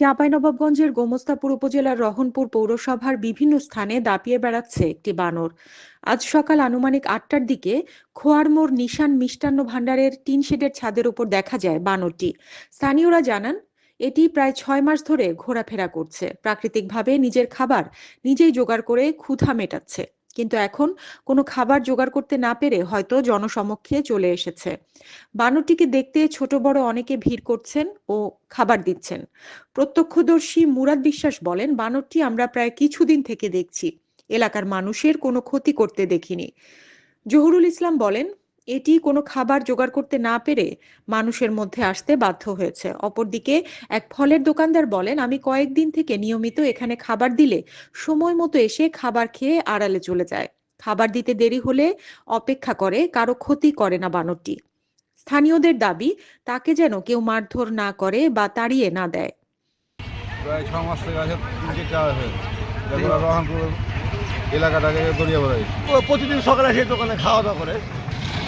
চাঁপাইনবাবগঞ্জের গোমস্তাপুর উপজেলার রহনপুর পৌরসভার বিভিন্ন স্থানে দাপিয়ে বেড়াচ্ছে একটি বানর। আজ সকাল আনুমানিক আটটার দিকে খোয়ারমোড় নিশান মিষ্টান্ন ভাণ্ডারের টিন শেডের ছাদের উপর দেখা যায় বানরটি। স্থানীয়রা জানান, এটি প্রায় ছয় মাস ধরে ঘোরাফেরা করছে। প্রাকৃতিকভাবে নিজের খাবার নিজেই জোগাড় করে ক্ষুধা মেটাচ্ছে। কিন্তু এখন কোনো খাবার জোগাড় করতে না পেরে হয়তো জনসমক্ষে চলে এসেছে। বানরটিকে দেখতে ছোট বড় অনেকে ভিড় করছেন ও খাবার দিচ্ছেন। প্রত্যক্ষদর্শী মুরাদ বিশ্বাস বলেন, বানরটি আমরা প্রায় কিছুদিন থেকে দেখছি। এলাকার মানুষের কোনো ক্ষতি করতে দেখিনি। জহুরুল ইসলাম বলেন এটি কোনো খাবার জোগাড় করতে না পেরে মানুষের মধ্যে আসতে বাধ্য হয়েছে। অপরদিকে এক ফলের দোকানদার বলেন আমি কয়েকদিন থেকে নিয়মিত এখানে খাবার দিলে সময় মতো এসে খাবার খেয়ে আড়ালে চলে যায়। খাবার দিতে দেরি হলে অপেক্ষা করে কারও ক্ষতি করে না বানরটি। স্থানীয়দের দাবি তাকে যেন কেউ মারধর না করে বা তাড়িয়ে না দেয়। প্রায় ছ মাস থেকে আছে তিন চারটে রহনপুর এলাকাটাকে বেড়াই প্রতিদিন সকালে সেই দোকানে খাওয়া দাওয়া করে।